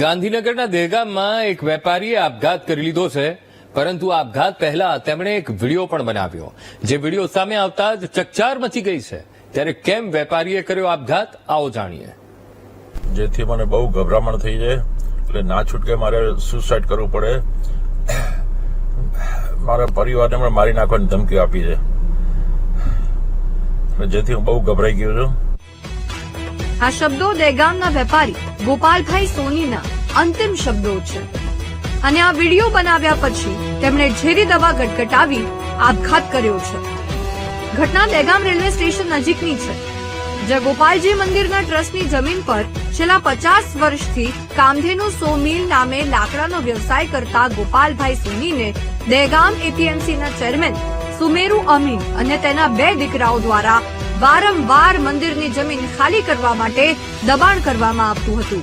ગાંધીનગરના દહેગામમાં એક વેપારીએ આપઘાત કરી લીધો છે, પરંતુ આપઘાત પહેલા તેમણે એક વીડિયો પણ બનાવ્યો. જે વીડિયો સામે આવતા જ ચકચાર મચી ગઈ છે. ત્યારે કેમ વેપારીએ કર્યો આપઘાત, આવો જાણીએ. જેથી મને બહુ ગભરામણ થઈ જાય, એટલે ના છૂટકે મારે સુસાઇડ કરવું પડે. મારા પરિવારને પણ મારી નાખવાની ધમકી આપી છે. જેથી હું બહુ ગભરાઈ ગયો છું. આ શબ્દો દહેગામના વેપારી ગોપાલભાઈ સોનીના અંતિમ શબ્દો છે. અને આ વીડિયો બનાવ્યા પછી તેમણે ઝેરી દવા ગટગટાવી આપઘાત કર્યો છે. ઘટના દહેગામ રેલવે સ્ટેશન નજીકની છે જે ગોપાલજી મંદિરના ટ્રસ્ટની જમીન પર છેલ્લા પચાસ વર્ષથી કામધેનુ સોમીલ નામે લાકડાનો વ્યવસાય કરતા ગોપાલભાઈ સોનીને દહેગામ એપીએમસીના ચેરમેન સુમેરુ અમીન અને તેના બે દીકરાઓ દ્વારા વારંવાર મંદિરની જમીન ખાલી કરવા માટે દબાણ કરવામાં આવતું હતું.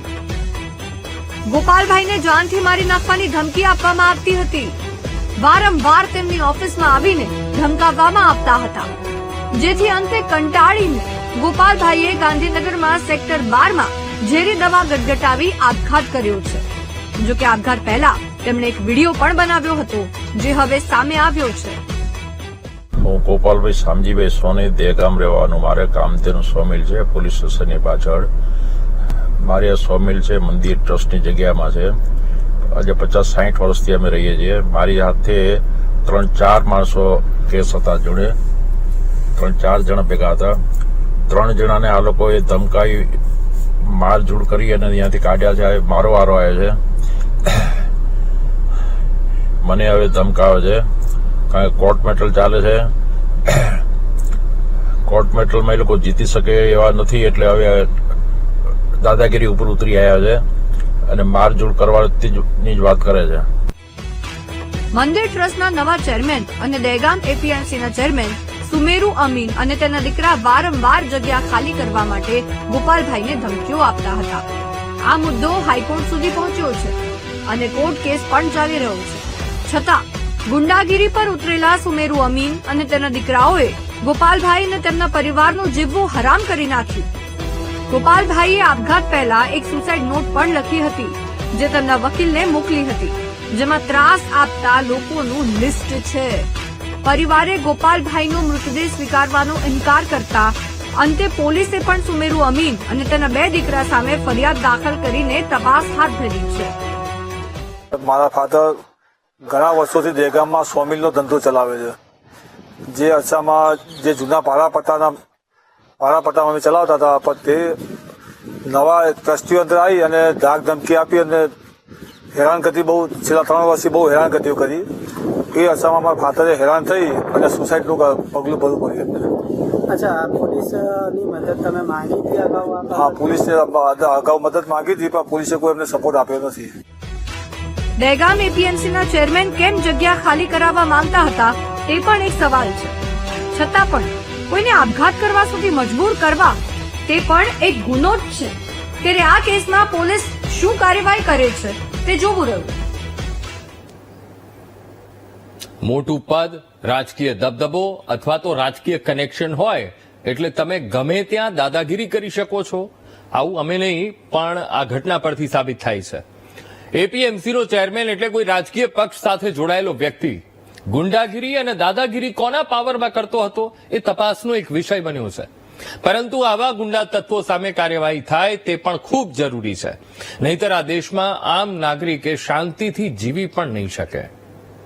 ગોપાલભાઈને જાનથી મારી નાખવાની ધમકી આપવામાં આવતી હતી. વારંવાર તેમની ઓફિસમાં આવીને ધમકાવવામાં આવતા હતા. જેથી અંતે કંટાળીને ગોપાલભાઈએ ગાંધીનગરમાં સેક્ટર બારમાં ઝેરી દવા ગટગટાવી આપઘાત કર્યો છે. જોકે આપઘાત પહેલા તેમણે એક વીડિયો પણ બનાવ્યો હતો, જે હવે સામે આવ્યો છે. હું ગોપાલભાઈ શામજીભાઈ સોની, દેગામ રહેવાનું. મારે કામધેનું સ્વામિલ છે, પોલીસ સ્ટેશનની પાછળ. મારી આ સ્વામિલ છે, મંદિર ટ્રસ્ટની જગ્યામાં છે. આજે પચાસ સાઠ વર્ષથી અમે રહીએ છીએ. મારી હાથે ત્રણ ચાર માણસો કેસ હતા જોડે. ત્રણ ચાર જણા ભેગા હતા. ત્રણ જણાને આ લોકોએ ધમકાવી મારઝૂડ કરી અને ત્યાંથી કાઢ્યા છે. મારો વારો આવ્યો છે. મને હવે ધમકાવે છે. કારણ કે કોર્ટ મેટલ ચાલે છે? કોર્ટ મેટલમાં એ લોકો જીતી શકે એવા નથી, એટલે હવે દાદાગીરી ઉપર ઉતરી આવ્યા છે અને મારઝૂડ કરવાની જ વાત કરે છે. મંદિર ટ્રસ્ટના નવા ચેરમેન અને દહેગામ એપીએમસીના ચેરમેન સુમેરુ અમીન અને તેના દીકરા વારંવાર જગ્યા ખાલી કરવા માટે ગોપાલભાઈને ધમકીઓ આપતા હતા. આ મુદ્દો હાઈકોર્ટ સુધી પહોંચ્યો છે અને કોર્ટ કેસ પણ ચાલી રહ્યો છે. છતાં ગુંડાગીરી પર ઉતરેલા સુમેરુ અમીન અને તેના દીકરાઓએ ગોપાલભાઈ અને તેમના પરિવારનું જીવવું હરામ કરી નાખ્યું. ગોપાલભાઈએ આપઘાત પહેલા એક સુસાઇડ નોટ પણ લખી હતી, જે તેમના વકીલને મોકલી હતી, જેમાં ત્રાસ આપતા લોકોનું લિસ્ટ છે. પરિવારે ગોપાલભાઈનો મૃતદેહ સ્વીકારવાનો ઇનકાર કરતા અંતે પોલીસે પણ સુમેરુ અમીન અને તેના બે દીકરા સામે ફરિયાદ દાખલ કરીને તપાસ હાથ ધરી છે. મારા ફાધર ઘણા વર્ષોથી દેગામમાં સોમિલનો ધંધો ચલાવે છે. જે અરસામાં જે જૂના પારાપટ્ટાના પારાપટ્ટામાં અમે ચલાવતા હતા પણ તે નવા ટ્રસ્ટીઓ અંદર આવી અને ધાક ધમકી આપી અને હેરાનગતિ બહુ છેલ્લા ત્રણ વર્ષથી બહુ હેરાનગતિઓ કરી. એ અરસામાં મારા ફાધરે હેરાન થઈ અને સુસાઇડનું પગલું ભરવું પડ્યું અચ્છા પોલીસની મદદ તમે માંગી હતી અગાઉ હા? પોલીસને અગાઉ મદદ માંગી હતી પણ પોલીસે કોઈ એમને સપોર્ટ આપ્યો નથી. દહેગામ એપીએમસીના ચેરમેન કેમ જગ્યા ખાલી કરાવવા માંગતા હતા તે પણ એક સવાલ છે. છતાં પણ કોઈને આપઘાત કરવા સુધી મજબૂર કરવા તે પણ એક ગુનો જ છે ત્યારે આ કેસમાં પોલીસ શું કાર્યવાહી કરે છે તે જોવું રહ્યું. મોટું પદ, રાજકીય દબદબો અથવા તો રાજકીય કનેક્શન હોય એટલે તમે ગમે ત્યાં દાદાગીરી કરી શકો છો. આવું અમે નહીં, પણ આ ઘટના પરથી સાબિત થાય છે. એપીએમસીનો ચેરમેન એટલે કોઈ રાજકીય પક્ષ સાથે જોડાયેલો વ્યક્તિ. ગુંડાગીરી અને દાદાગીરી કોના પાવરમાં કરતો હતો એ તપાસનો એક વિષય બન્યો છે. પરંતુ આવા ગુંડા તત્વો સામે કાર્યવાહી થાય તે પણ ખૂબ જરૂરી છે. નહીતર આ દેશમાં આમ નાગરિકે શાંતિથી જીવી પણ નહીં શકે.